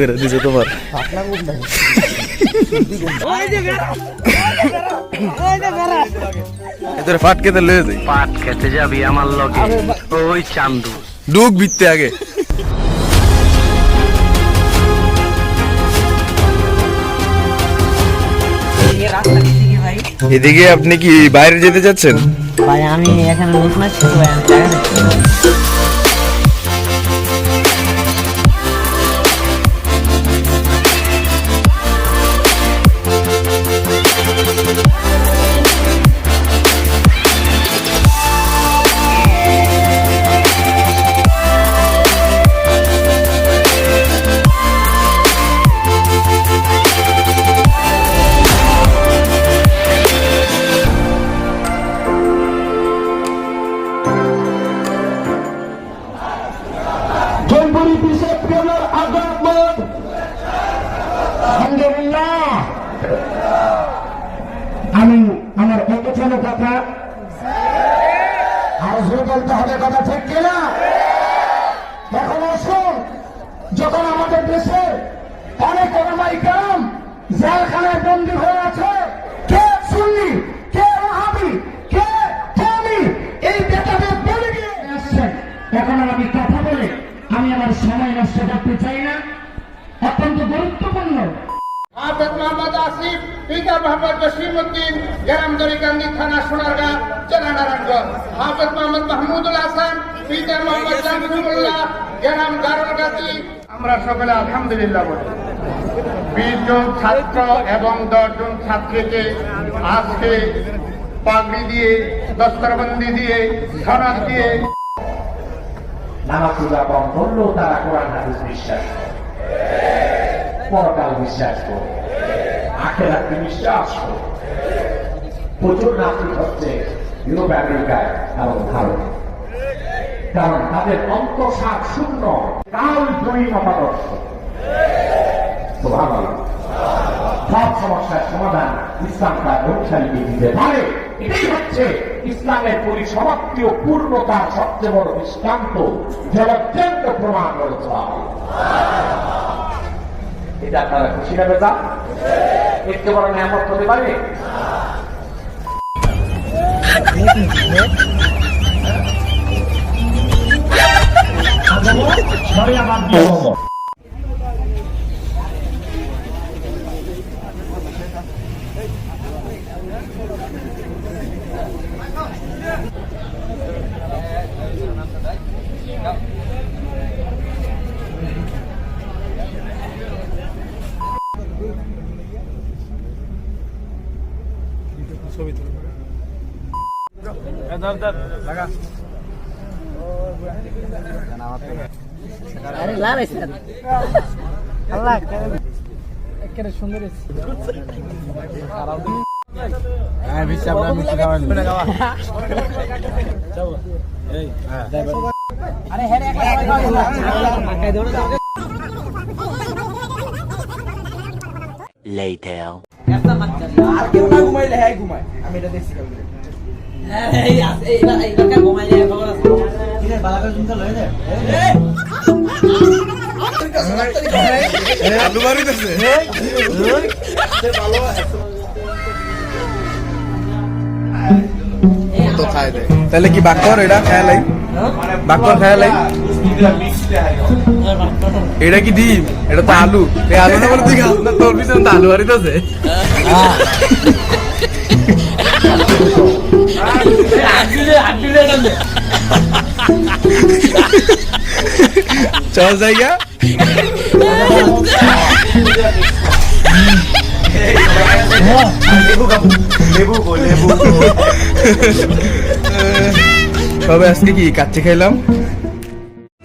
করে দিছে তোমার। এদের ফাট খেতে লয়ে যাই। পাট খেতে যাবি আমার লগে। ওই চান্দু। ডুক ভিত্তে আগে। এদিকে আপনি কি বাইরে যেতে চাচ্ছেন? ভাই আমি এখানে নতুন আছি ভাই আমি আমরা সকলে আলহামদুলিল্লাহ বলি। বিশ জন ছাত্র এবং দশ জন ছাত্রীকে আজকে পাগড়ি দিয়ে, দস্তরবন্দি দিয়ে, সনদ দিয়ে তারা কোরআন বিশ্বাস পরকাল বিশ্বাস করে। বিশ্বাস করে। প্রচুর নাস্তিক হচ্ছে ইউরোপ আমেরিকায় এবং কারণ তাদের শূন্য। কাল দুই মতাদর্শ সব সমস্যার সমাধান ইসলাম তার দিতে পারে। এটাই হচ্ছে ইসলামের পরিসমাপ্তি ও পূর্ণতার সবচেয়ে বড় দৃষ্টান্ত। জলজ্জান্ত প্রমাণ করেছে এটা আপনারা খুশি না? বেতা এর বড় নিয়ামত হতে পারে? সবাই আমার আরে লাগাই স্যার। আল্লাহ একেবারে সুন্দর আরে হ্যাঁ পাকাই দেবো না later. আর কেউ না ঘুমাইলে হ্যাঁ ঘুমায়। আমি এটা দেখছি এই আলু মারিতেছে তো খাই দেয় তাহলে কি বাক্কর এটা খেয়ালাই বাক্কর খেয়ালাই এটা কি ডিম? এটা তো আলু। এই আলু না বলে তুই খাস না তোর পিছনে তো আলু হারিতেছে চল জায়গা তবে আজকে কি কাচ্চি খাইলাম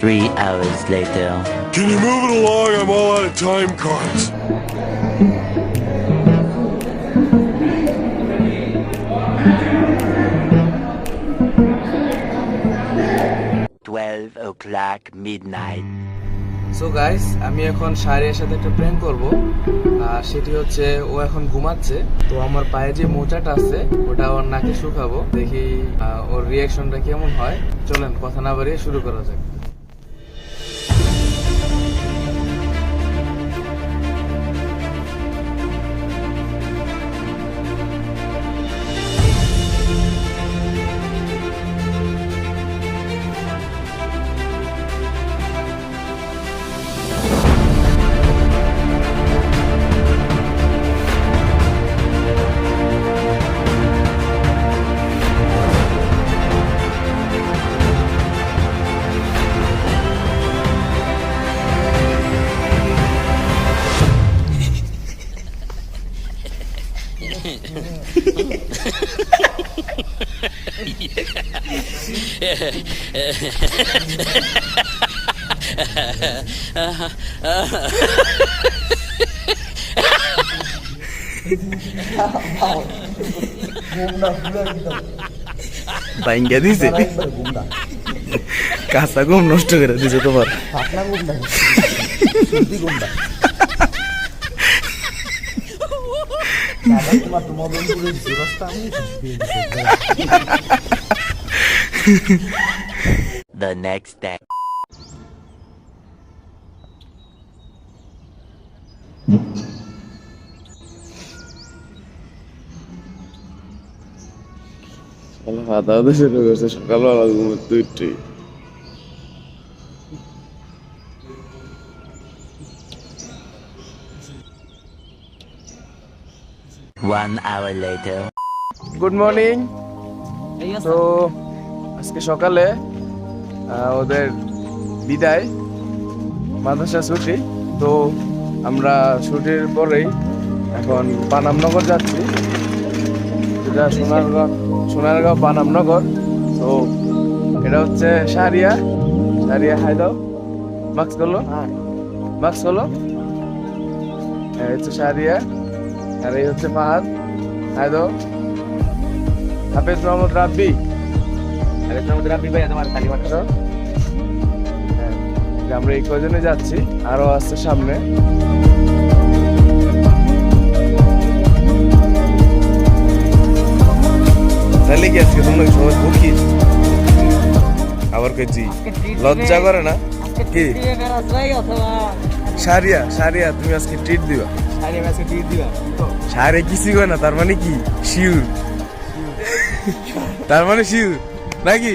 three hours later Can you move it along? I'm all out of time cards. O'clock midnight. So guys আমি এখন শাহরিয়ার সাথে একটা প্র্যাঙ্ক করব। আর সেটি হচ্ছে, ও এখন ঘুমাচ্ছে। তো আমার পায়ে যে মোচাটা আছে, ওটা ওর নাকে শুকাবো। দেখি ওর রিয়াকশনটা কেমন হয়। চলেন, কথা না বাড়িয়ে শুরু করা যাক। বাইঙ্গা দিছে? কাঁচা ঘুম নষ্ট করে দিছে তোমার। তোমার তো মদন পুরো জোরস্তা আমি The next day. খাওয়া দাওয়া শুরু করছে সকালবেলা ঘুমের দুইটি One hour later. Good morning তো আজকে সকালে ওদের বিদায় মাদ্রাসা ছুটি। তো আমরা ছুটির পরেই এখন পানামনগর যাচ্ছি। যেটা সোনারগাঁও সোনারগাঁও পানামনগর। তো এটা হচ্ছে সারিয়া সারিয়া হাই দাও মাস্ক করল মাস্ক করল? এই হচ্ছে সারিয়া আর এই হচ্ছে ফাহাদ হাই দাও হাফেজ মোহাম্মদ রাব্বি। আমরা এই কজনে যাচ্ছি আরও আসছে সামনে। তাহলে কি আজকে তোমরা সবাই ভুকি আবার লজ্জা করে না? কি? সারিয়া সারিয়া তুমি আজকে ট্রিট দিবা? সারে কিছু করে না তার মানে কি? শিউর তার মানে শিউর নাকি?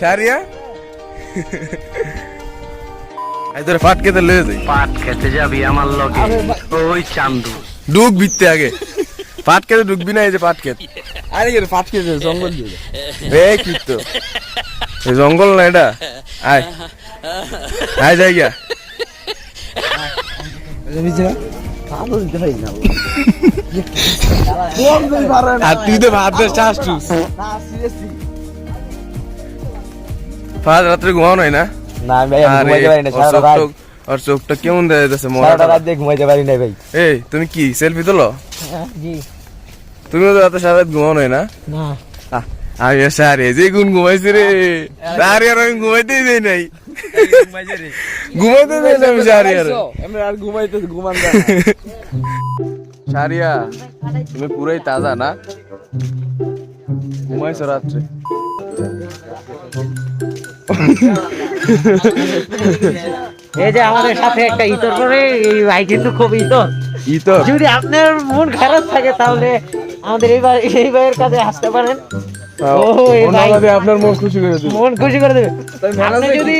সারিয়া এই তোরে ফাট খেতে লয়ে যাই। পাট খেতে যাবি আমার লগে। ওই চান্দু। ডুক বিতে আগে। পাট খেতে ঢুকবি না এই যে পাট খেত। আরে কি পাট খেতে জঙ্গল দিয়ে রে কি তো? এই জঙ্গল না এটা? আয়। আয় যাই গিয়া আর তুই তো ভাত বেশ চাস টুস না ফাজ রাত্রে ঘুমাও নাই না? না আমি ভাই ঘুমাইতে পারি না সারাটা রাত। ওর চোখটা কেমন দেখা যাচ্ছে মরা রাত দিয়ে ঘুমাইতে পারি না ভাই। এই তুমি কি সেলফি তোলো? জি। তুমিও তো রাতে সারা রাত ঘুমাও নাই না। না আমি সারে যে গুণ ঘুমাইছি রে সারে আর আমি ঘুমাইতেই দেই নাই। ঘুমাইতে দেই না আমি সারে আর। আর ঘুমাইতে ঘুমান সারিয়া তুমি পুরাই তাজা না? ঘুমাইছো রাত্রে? এই যে আমাদের সাথে একটা ইতর করে এই ভাই কিন্তু খুব ইতর। ই তো যদি আপনার মন খারাপ থাকে তাহলে আমাদের এই ভাই এই ভাইয়ের কাছে আসতে পারেন। ও, এই ভাই। আপনার মন খুশি করে মন খুশি করে দেবে। যদি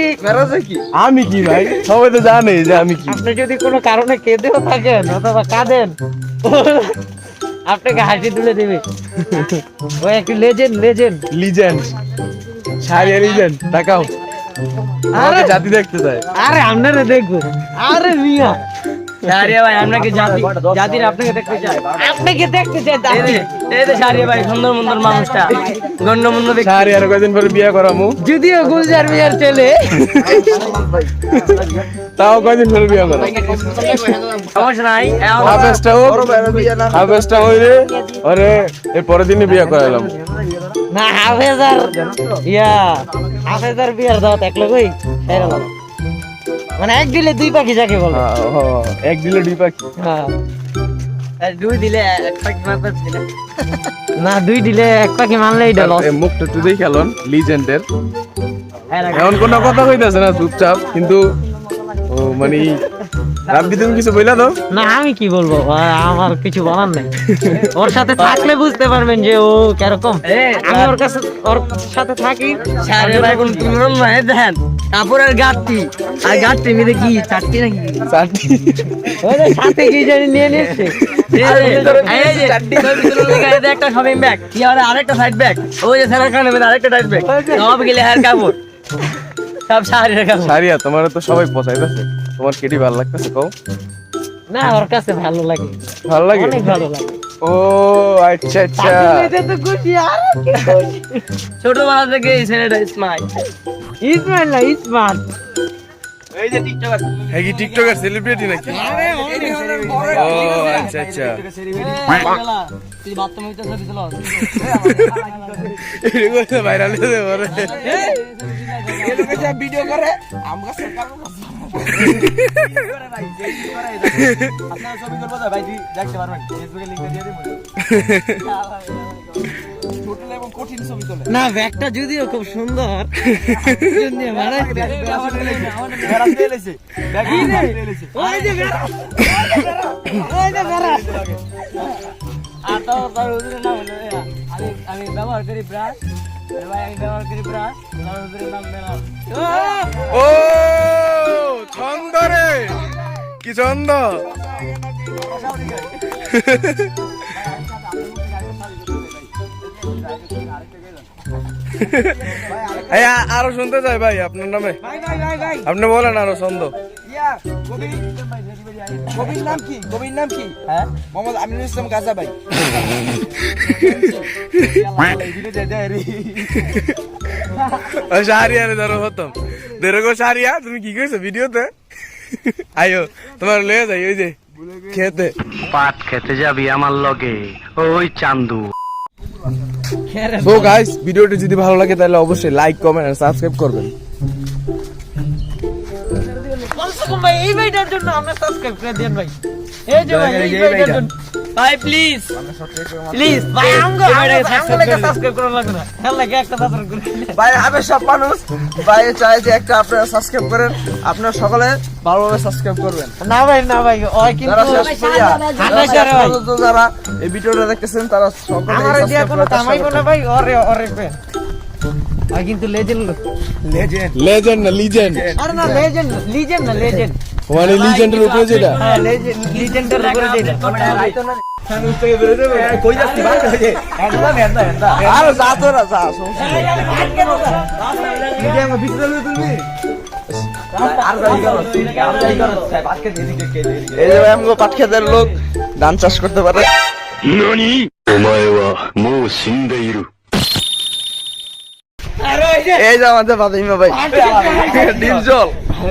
আমি কি ভাই? সবাই তো জানে যে আমি কি। আপনি যদি কোনো কারণে কেঁদেও থাকেন অথবা কাঁদেন আপনাকে হাসি তুলে দেবে। ও একটি legend legend legend sorry legend তাকাও। আরে জাতি দেখতে চায়। আরে আপনারা দেখব আরে মিয়া। সারিয়া ভাই আপনাকে জাতি জাতির আপনাকে দেখতে চাই? আপনাকে দেখতে চাই এই তো সারিয়া ভাই সুন্দর সুন্দর মানুষটা। গণ্যমান্য ব্যক্তি সারিয়ার কয়দিন পরে বিয়ে করামু? যদিও গুলজার মিয়ার ছেলে। তাও কয়দিন পরে বিয়ে করাম? সমস্যা নাই হাফেজটা হোক হাফেজটা হইরে ওরে এর পরের দিনই বিয়ে করাইলাম। না হাফেজার ইয়া। হাফেজার বিয়ার দাওয়াত এক লগই সেরালাম মানে এক দিলে দুই পাখি যাকে বলে। হ্যাঁ, হ্যাঁ, এক দিলে দুই পাখি। হ্যাঁ। দুই দিলে এক পাখি মারতে না দুই দিলে এক পাখি মারলেই ডল মুখটা তুই খেলন লিজেন্ডের এমন কোনো কথা কইতাছে না চুপচাপ কিন্তু ও মানে রাব্বি তুমি কিছু বইলা দাও। না আমি কি বলব আমার কিছু বলার নাই। ওর সাথে থাকলে বুঝতে পারবেন যে ও কীরকম। আমি ওর কাছে ওর সাথে থাকি। সারে ভাই কোন তুলনা নাই দেখেন কাপড়ের গাঁটটি। আর গাঁটটি মিলে কি চারটি নাকি? চারটি। ওই সাথে কি জানি নিয়ে নিচ্ছে। একটা শপিং ব্যাগ কি আর আরেকটা সাইড ব্যাগ ওই যে স্যারের কারণে আরেকটা সাইড ব্যাগ সব গেলে হার কাপড়। সব শাড়ির কাপড়। সারিয়া তোমার তো সবাই পছাইতেছে তোমার কেটি ভালো লাগতেছে কও? না ওর কাছে ভালো লাগে। ভালো লাগে? অনেক ভালো লাগে। ও আচ্ছা আচ্ছা। তো খুশি আর কি খুশি। ছোটবেলা থেকে এই ছেলেটা স্মার্ট স্মার্ট না স্মার্ট এই যে টিকটকার হ্যাঁ কি টিকটকার সেলিব্রিটি নাকি ও আচ্ছা আচ্ছা ভাইরাল ভিডিও করে আমগা না ব্যাগটা যদিও খুব সুন্দর। আমি আমি ব্যবহার করি ব্রাশ। আমি ব্যবহার করি ব্রাশ তোর নাম ও! ছন্দ রে কি ছন্দ আরও শুনতে চাই ভাই আপনার নামে। আপনি বলেন আরও ছন্দ কবির নাম কি? কবির নাম কি? হ্যাঁ? মোহাম্মদ আমিনুল ইসলাম গাজা ভাই। ওই শাহরিয়া রে ধরো হতম দেখো শাহরিয়া তুমি কি কইছো ভিডিওতে? আইও তোমার লয়ে যাই ওই যে খেতে। পাট খেতে যাবি আমার লগে ওই চান্দু। সো গাইস ভিডিওটি যদি ভালো লাগে তাহলে অবশ্যই লাইক কমেন্ট আর সাবস্ক্রাইব করবেন। এই ভাইটার জন্য আমরা সাবস্ক্রাইব করে দেন ভাই। এই যে ভাই এই এই ভাইটার জন্য ভাই প্লিজ প্লিজ ভাই আমগো আমগো সাবস্ক্রাইব করে লাগবে না। হ্যাঁ লাগে একটা সাবস্ক্রাইব করে ভাই আমি সব মানুষ। ভাই চাই যে একটা আপনারা সাবস্ক্রাইব করেন। আপনারা সকলে ভালোভাবে সাবস্ক্রাইব করবেন। না ভাই না ভাই ওই কিন্তু যারা এই ভিডিওটা দেখতেছেন তারা সকলে আমার দিয়া কোনো কামাই না ভাই ওরে ওরে কিন্তু লেজেন্ড লেজেন্ড লেজেন্ড না লিজেন্ড আরে না লেজেন্ড লিজেন্ড না লেজেন্ড মানে লিজেন্ডের উপরে যেটা হ্যাঁ লিজেন্ডের উপরে যেটা পাট খেতের লোক ধান চাষ করতে পারে এই যে আমাদের ভাই ডিম জল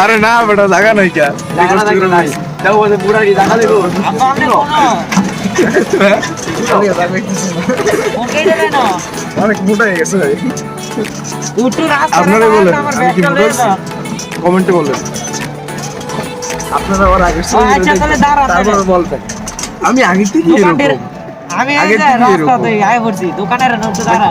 আরে না বেটা জায়গা নাই কা। থাকলে নাই বুড়া কি জানা দেবো অনেক মোটা হয়ে গেছে ভাই আপনারা বলেন, আমি কি। কমেন্টে বলেন আপনারা ওর আগে আচ্ছা তারপর। বলবেন আমি আগে থেকে এরকম আমি এরকম। দোকানের দাঁড়া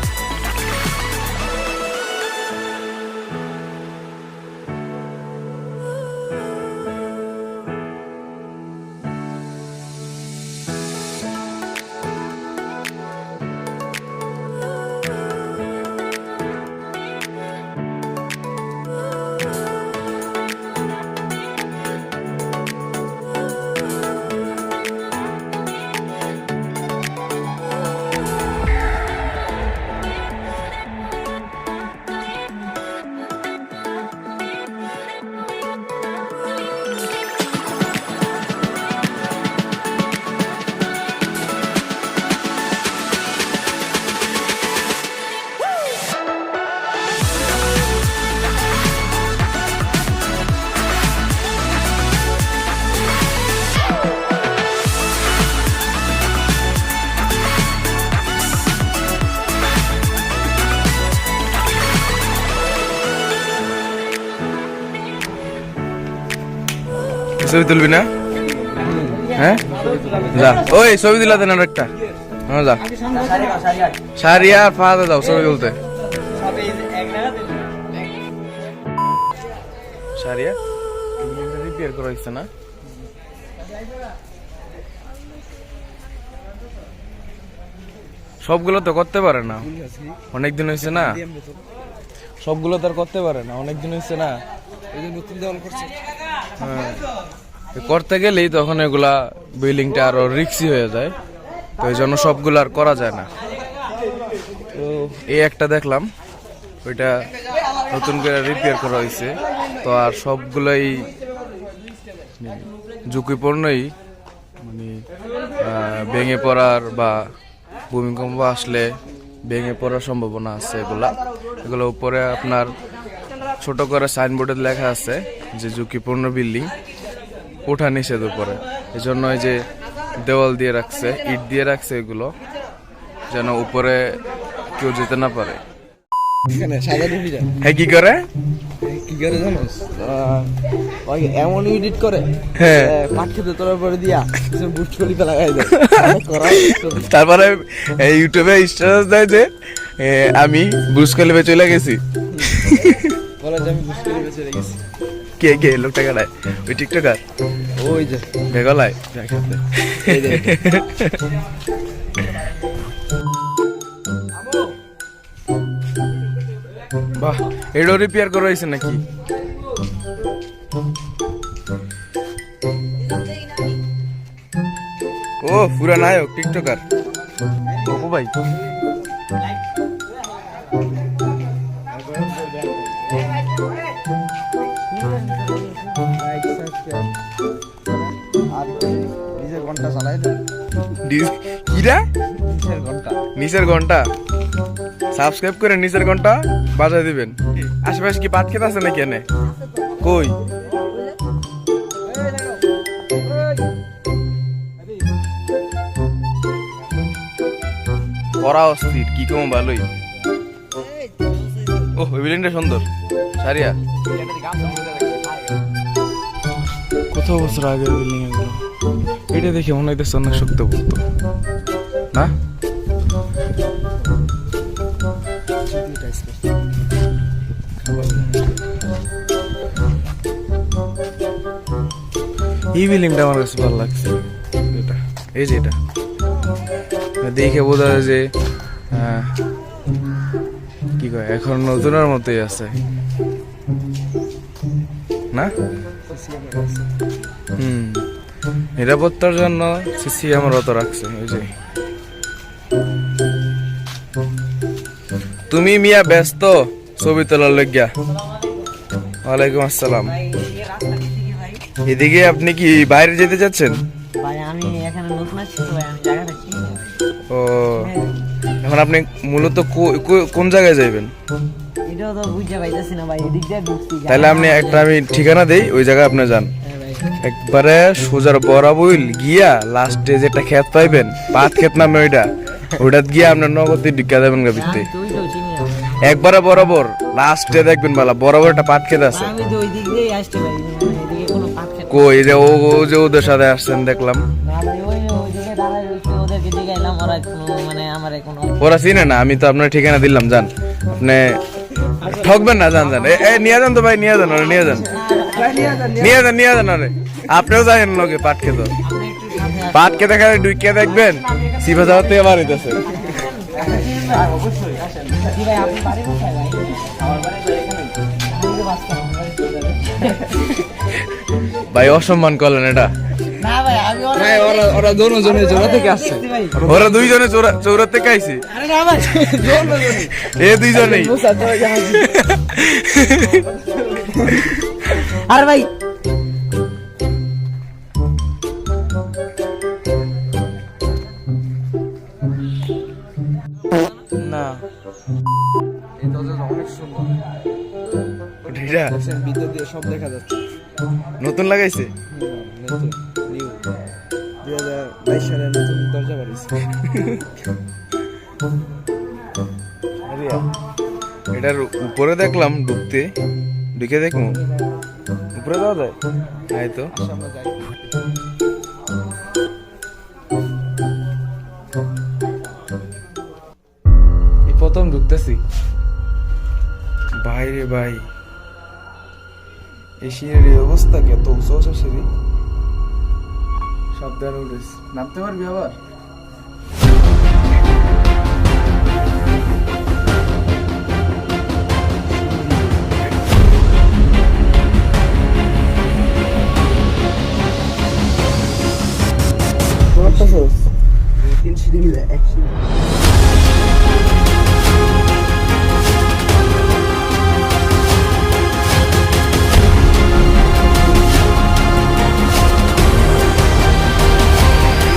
ছবি তুলবি না? হ্যাঁ? যা। ওই ছবি দিলা দেন আর একটা হ্যাঁ যা। সারিয়া আর ফাহাদে দাও ছবি তুলতে। সারিয়া রিপেয়ার করা না? সবগুলো তো করতে পারে না। অনেক দিন হয়েছে না। সবগুলো তো আর করতে পারে না। অনেক দিন হয়েছে না। হ্যাঁ। করতে গেলেই তখন এগুলা বিল্ডিংটা আরও রিক্সি হয়ে যায়। তো এই জন্য সবগুলো আর করা যায় না। তো এই একটা দেখলাম, ওইটা নতুন করে রিপেয়ার করা হয়েছে তো আর সবগুলোই ঝুঁকিপূর্ণই মানে ভেঙে পড়ার বা ভূমিকম্প আসলে ভেঙে পড়ার সম্ভাবনা আছে এগুলা। এগুলো উপরে আপনার ছোট করে সাইনবোর্ডে লেখা আছে যে ঝুঁকিপূর্ণ বিল্ডিং। ওঠা নিষেধ উপরে। এই জন্য এই যে দেওয়াল দিয়ে রাখছে ইট দিয়ে রাখছে এগুলো যেন উপরে কেউ যেতে না পারে। হ্যাঁ কি করে? কি করে জানোস? এমন এডিট করে হ্যাঁ। আহ, তোলার পরে দিয়া বুস্ট করি লাগাই দেয় তারপরে ইউটিউবে স্ট্যাটাস দেয় যে আমি বুস কলিবে চলে গেছি। বলে যে আমি বুস্ট করি চলে গেছি। কে কে লোকটা কাটায় ওই টিকটকার? ওই যে। বেগলায় এই যে। বাহ এটাও রিপেয়ার করা হয়েছে নাকি? ও পুরা নায়ক টিকটকার। ও ভাই। কিরা? নিচের ঘণ্টা। সাবস্ক্রাইব করে নিচের ঘণ্টা বাজায় দিবেন। আশেপাশে কি পাট খেতে আছে নাকি এনে? কই? করা অস্থির কি কম ভালোই। ও বিল্ডিংটা সুন্দর। সারিয়া। কত বছর আগের বিল্ডিং এটা দেখে মনে হইতেছে অনেক শক্তপোক্ত। না? এই বিল্ডিংটা আমার কাছে ভালো লাগছে। এটা, এই যে এটা। দেখে বোঝা যায় যে কি কয়, এখন নতুনের মতোই আছে। না? নিরাপত্তার জন্য সিসি আমার অত রাখছে ওই যে। তুমি মিয়া ব্যস্ত? ছবি তোলার লজ্ঞা ওয়ালাইকুম আসসালাম। এদিকে আপনি কি বাইরে যেতে চাচ্ছেন। ও এখন আপনি মূলত কোন জায়গায় যাইবেন? তাহলে আপনি একটা আমি ঠিকানা দেই ওই জায়গায় আপনি যান। একবারে সোজার বরাবইল গিয়া লাস্টে যেটা ক্ষেত পাইবেন পাত ক্ষেত নামে ওইটা। ওইটা গিয়া আপনার নগদে ঢুকা দেবেন গা ভিতরে তুই তো চিনি না একবারে বরাবর লাস্টে দেখবেন বালা বরাবর একটা পাট ক্ষেত আছে। খেতে কই যে ও যে ওদের সাথে আসছেন দেখলাম। ওরা মানে ওরা চিনে না আমি তো আপনার ঠিকানা দিলাম যান আপনি ঠকবেন না যান যান এ এ, নিয়ে যান তো ভাই নিয়ে যান ওরে নিয়ে যান। নিয়ে যান নিয়ে যান ওরে আপনিও যাবেন লোকে পাট খেতে। পাট খেতে খেলে ডুইকে দেখবেন সিফা যাওয়ার থেকে বার ভাই অসম্মান করলেন এটা। না ওরা দুজনে জোড়া থেকে আসছে। ওরা দুইজনে চৌরা- চৌরাত থেকে আইছি। আরে না ভাই এ দুইজনেই। আরে ভাই। না। এই দরজাটা অনেক সুন্দর এটা ভিতর দিয়ে সব দেখা যাচ্ছে নতুন লাগাইছে? নতুন নিউ দুই হাজার বাইশ সালে নতুন দরজা বাড়িয়েছে এটার উপরে দেখলাম ডুবতে। ঢুকে দেখব করে দেওয়া যায়? তাই তো। প্রথম ঢুকতেছি। বাইরে ভাই। এই সিঁড়ির অবস্থা কত উঁচু উঁচু সিঁড়ি? সাবধানে উঠেছি। নামতে পারবি আবার? মিলে এক সিঁড়ি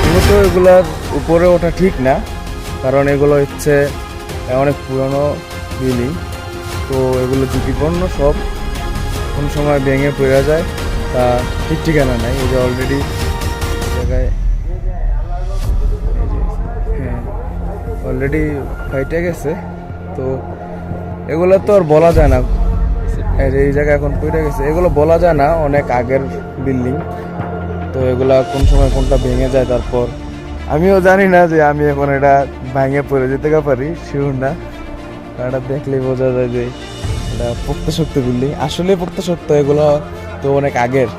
মূলত এগুলার উপরে ওঠা ঠিক না, কারণ এগুলো হচ্ছে অনেক পুরনো বিল্ডিং। তো এগুলো ঝুঁকিপূর্ণ সব কোন সময় ভেঙে পড়ে যায়, তা ঠিক ঠিকানা নাই। এই যে অলরেডি জায়গায় অলরেডি ফাইটে গেছে, তো এগুলো তো আর বলা যায় না। এই জায়গায় এখন পড়ে গেছে, এগুলো বলা যায় না, অনেক আগের বিল্ডিং তো এগুলা কোন সময় কোনটা ভেঙে যায় তারপর। আমিও জানি না যে আমি এখন এটা ভেঙে পড়ে যেতে পারি শিওর না। এটা দেখলেই বোঝা যায় যে এটা পোক্তশক্ত বিল্ডিং আসলে পোক্তশক্ত এগুলো তো অনেক আগের।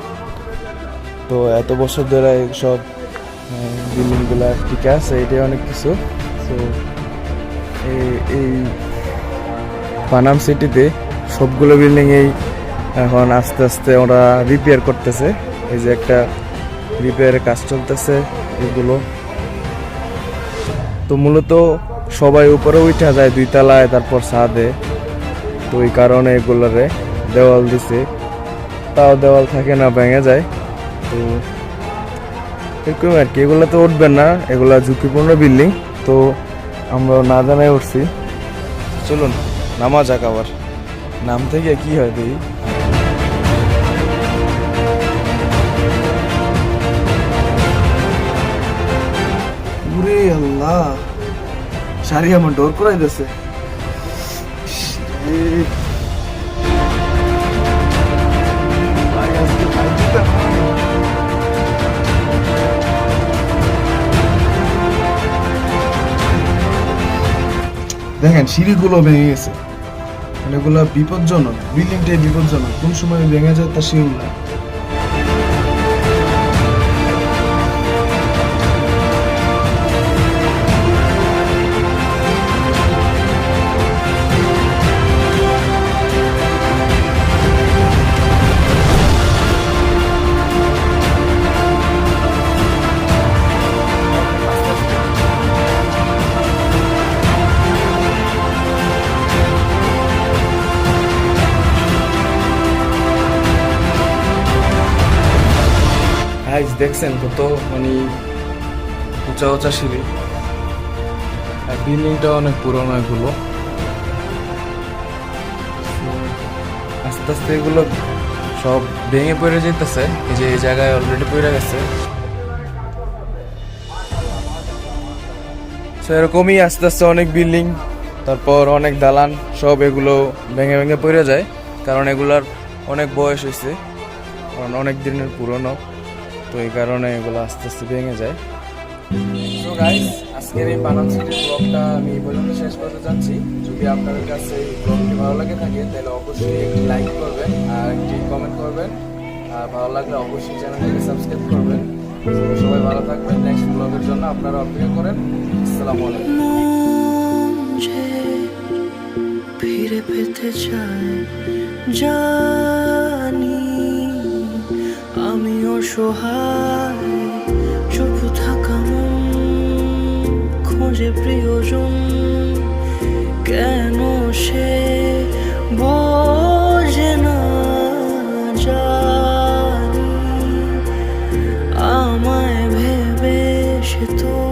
তো এত বছর ধরে সব বিল্ডিংগুলা ঠিক আছে, এটাই অনেক কিছু। তো এই পানাম সিটিতে সবগুলো বিল্ডিং এই এখন আস্তে আস্তে ওরা রিপেয়ার করতেছে। এই যে একটা রিপেয়ারের কাজ চলতেছে এগুলো। তো মূলত সবাই উপরে উঠা যায় দুই তলায়, তারপর ছাদে। তো এই কারণে এগুলোরে দেওয়াল দিছে। তাও দেওয়াল থাকে না, ভেঙে যায়। তো এরকম আর কি, এগুলো তো উঠবেন না। এগুলা ঝুঁকিপূর্ণ বিল্ডিং। তো আমরা না জানাই উঠছি। চলুন নামা যাক আবার। নাম থেকে কি হয় দেখি আল্লাহ সারি আমার ডোর করাই দিছে। দেখেন সিঁড়িগুলো ভেঙে গেছে। মানে এগুলো বিপজ্জনক, বিল্ডিংটাই বিপজ্জনক। কোন সময় ভেঙে যায় তা শিওর না। দেখছেন কত মানে উঁচা উঁচা সিঁড়ি। আর বিল্ডিংটা অনেক পুরনো এগুলো। আস্তে আস্তে এগুলো সব ভেঙে পড়ে যেতেছে এই যে এই জায়গায় অলরেডি পড়ে গেছে। তো এরকমই আস্তে আস্তে অনেক বিল্ডিং, তারপর অনেক দালান, সব এগুলো ভেঙে ভেঙে পড়ে যায়। কারণ এগুলার অনেক বয়স হয়েছে কারণ অনেক দিনের পুরনো। তো এই কারণে এগুলো আস্তে আস্তে ভেঙে যায়। তো গাইস আজকের এই বানান সিটির ব্লগটা আমি এই পর্যন্ত শেষ করতে চাচ্ছি যদি আপনাদের কাছে এই ব্লগটি ভালো লাগে থাকে, তাহলে অবশ্যই একটি লাইক করবেন আর একটি কমেন্ট করবেন। আর ভালো লাগলে অবশ্যই চ্যানেলটিকে সাবস্ক্রাইব করবেন। সবাই ভালো থাকবেন। নেক্সট ব্লগের জন্য আপনারা অপেক্ষা করেন। আসসালামু আলাইকুম। যে ফিরে পেতে চায় জানি অসহায় চুপ থাকা খোঁজে প্রিয়জন কেন সে বোঝে না জানি। আমায় ভেবে সে তো